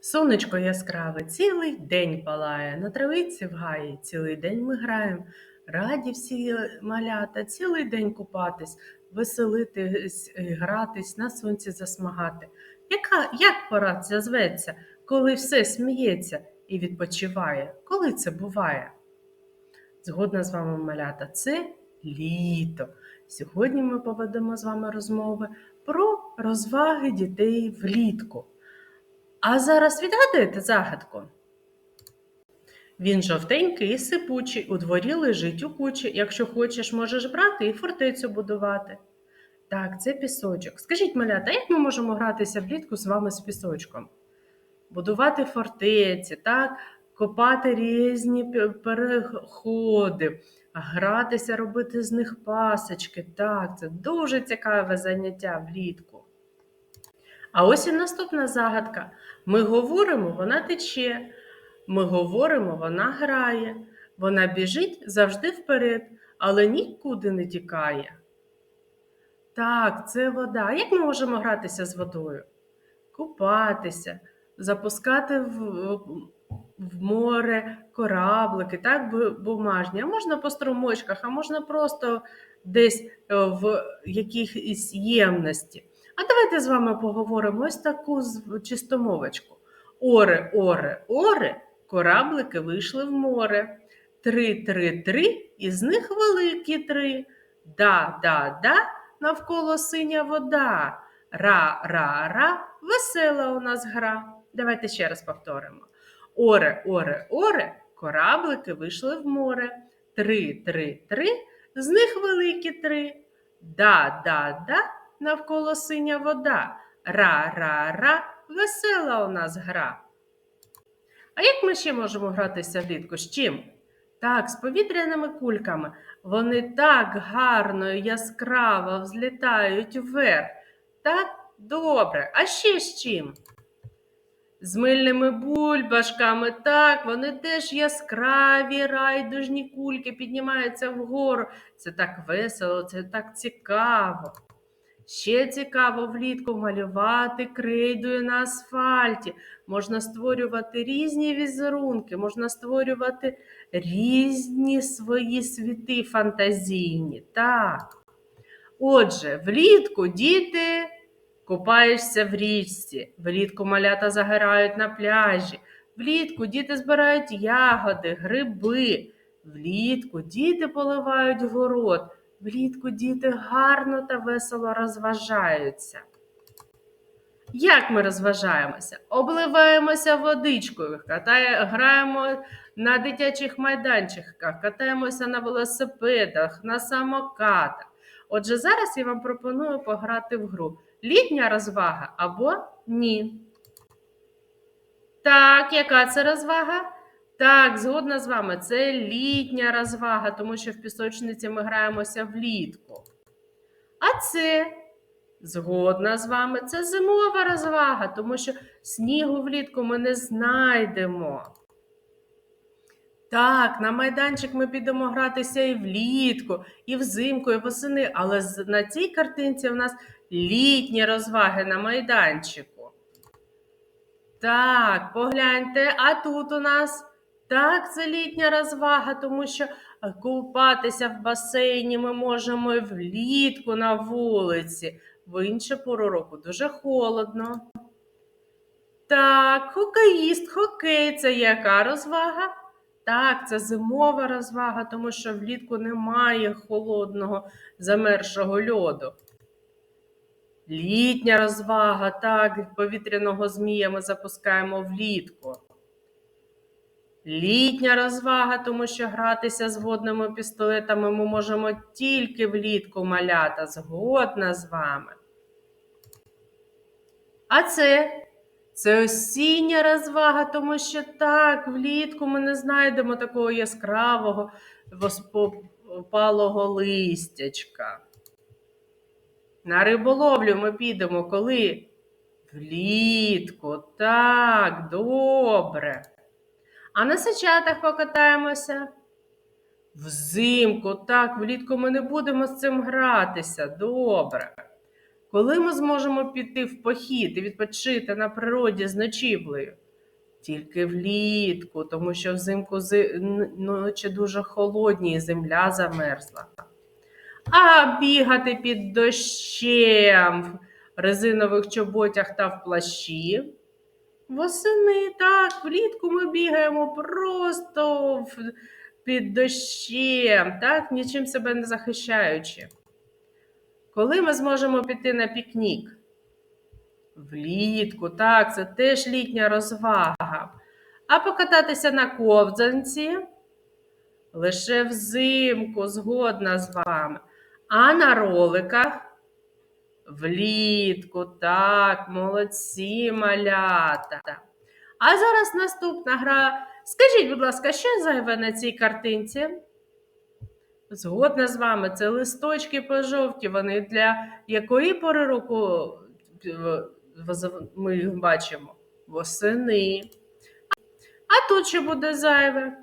Сонечко яскраве цілий день палає, на травиці в гаї цілий день ми граємо. Раді всі малята цілий день купатись, веселитись, гратись, на сонці засмагати. Яка, як пора ця зветься, коли все сміється і відпочиває? Коли це буває? Згодна з вами малята, це літо. Сьогодні ми поведемо з вами розмови про розваги дітей влітку. А зараз відгадаєте загадку? Він жовтенький і сипучий, у дворі лежить у кучі. Якщо хочеш, можеш брати і фортецю будувати. Так, це пісочок. Скажіть, малята, як ми можемо гратися влітку з вами з пісочком? Будувати фортеці, так? копати різні переходи, гратися, робити з них пасочки. Так, це дуже цікаве заняття влітку. А ось і наступна загадка. Ми говоримо, вона тече. Ми говоримо, вона грає. Вона біжить завжди вперед, але нікуди не тікає. Так, це вода. Як ми можемо гратися з водою? Купатися, запускати в, в море кораблики, так, бумажні. А можна по струмочках, а можна просто десь е, в якихось ємності. А давайте з вами поговоримо ось таку чистомовочку. Оре, оре, оре, кораблики вийшли в море. Три, три, три, із них великі три. Да, да, да, навколо синя вода. Ра, ра, ра, весела у нас гра. Давайте ще раз повторимо. Оре, оре, оре, кораблики вийшли в море. Три, три, три, з них великі три. Да, да, да, навколо синя вода. Ра, ра, ра, весела у нас гра. А як ми ще можемо гратися влітку? З чим? Так, з повітряними кульками. Вони так гарно і яскраво взлітають вверх. Так, добре. А ще з чим? З мильними бульбашками, так, вони теж яскраві, райдужні кульки піднімаються вгору. Це так весело, це так цікаво. Ще цікаво влітку малювати крейдою на асфальті. Можна створювати різні візерунки, можна створювати різні свої світи фантазійні. Так. Отже, влітку діти купаєшся в річці, влітку малята загорають на пляжі, влітку діти збирають ягоди, гриби, влітку діти поливають город, влітку діти гарно та весело розважаються. Як ми розважаємося? Обливаємося водичкою, катає, граємо на дитячих майданчиках, катаємося на велосипедах, на самокатах. Отже, зараз я вам пропоную пограти в гру. Літня розвага або ні. Так, яка це розвага? Так, згодна з вами, це літня розвага, тому що в пісочниці ми граємося влітку. А це згодна з вами, це зимова розвага, тому що снігу влітку ми не знайдемо. Так, на майданчик ми підемо гратися і влітку, і взимку, і восени, але на цій картинці в нас літні розваги на майданчику. Так, погляньте, а тут у нас так, це літня розвага, тому що е, купатися в басейні ми можемо влітку на вулиці. В іншу пору року дуже холодно. Так, хокеїст, хокей це яка розвага? Так, це зимова розвага, тому що влітку немає холодного замерзшого льоду. Літня розвага, так, повітряного змія ми запускаємо влітку. Літня розвага, тому що гратися з водними пістолетами ми можемо тільки влітку малята, згодна з вами. А це? Це осіння розвага, тому що так, влітку ми не знайдемо такого яскравого воспалого листячка. На риболовлю ми підемо коли? Влітку. Так, добре. А на сачатах покатаємося? Взимку, так, влітку ми не будемо з цим гратися. Добре. Коли ми зможемо піти в похід і відпочити на природі з ночівлею? Тільки влітку, тому що взимку зи- ночі дуже холодні і земля замерзла. А бігати під дощем в резинових чоботях та в плащі. Восени, так, влітку ми бігаємо просто під дощем, так, нічим себе не захищаючи. Коли ми зможемо піти на пікнік? Влітку, так, це теж літня розвага. А покататися на ковзанці? Лише взимку, згодна з вами. А на роликах? Влітку, так, молодці малята. А зараз наступна гра. Скажіть, будь ласка, що зайве на цій картинці? Згодна з вами, це листочки пожовті. Вони для якої пори року е, ми їх бачимо? Восени. А тут що буде зайве?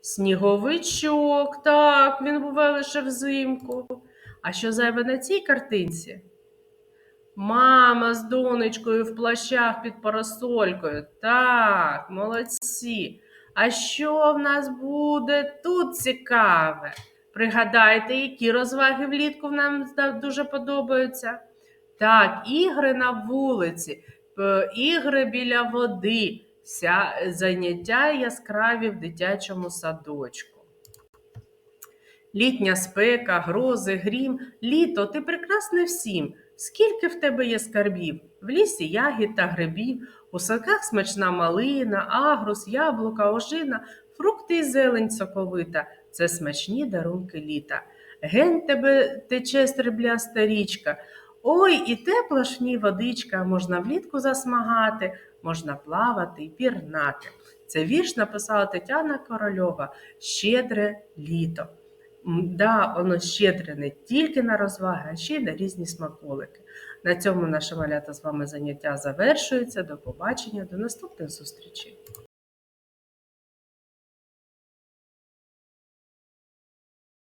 Сніговичок, так, він буває лише взимку. А що зайве на цій картинці? Мама з донечкою в плащах під парасолькою. Так, молодці. А що в нас буде тут цікаве? Пригадайте, які розваги влітку нам дуже подобаються. Так, ігри на вулиці, ігри біля води, заняття яскраві в дитячому садочку. Літня спека, грози, грім, літо, ти прекрасне всім. Скільки в тебе є скарбів? В лісі ягід та грибів, у садках смачна малина, агрус, яблука, ожина, фрукти і зелень соковита. Це смачні дарунки літа. Ген тебе тече стрибляста річка. Ой, і тепла ж в водичка, можна влітку засмагати, можна плавати і пірнати. Це вірш написала Тетяна Корольова Щедре літо. Да, воно щедре не тільки на розваги, а ще й на різні смаколики. На цьому наше малята з вами заняття завершується. До побачення, до наступних зустрічей.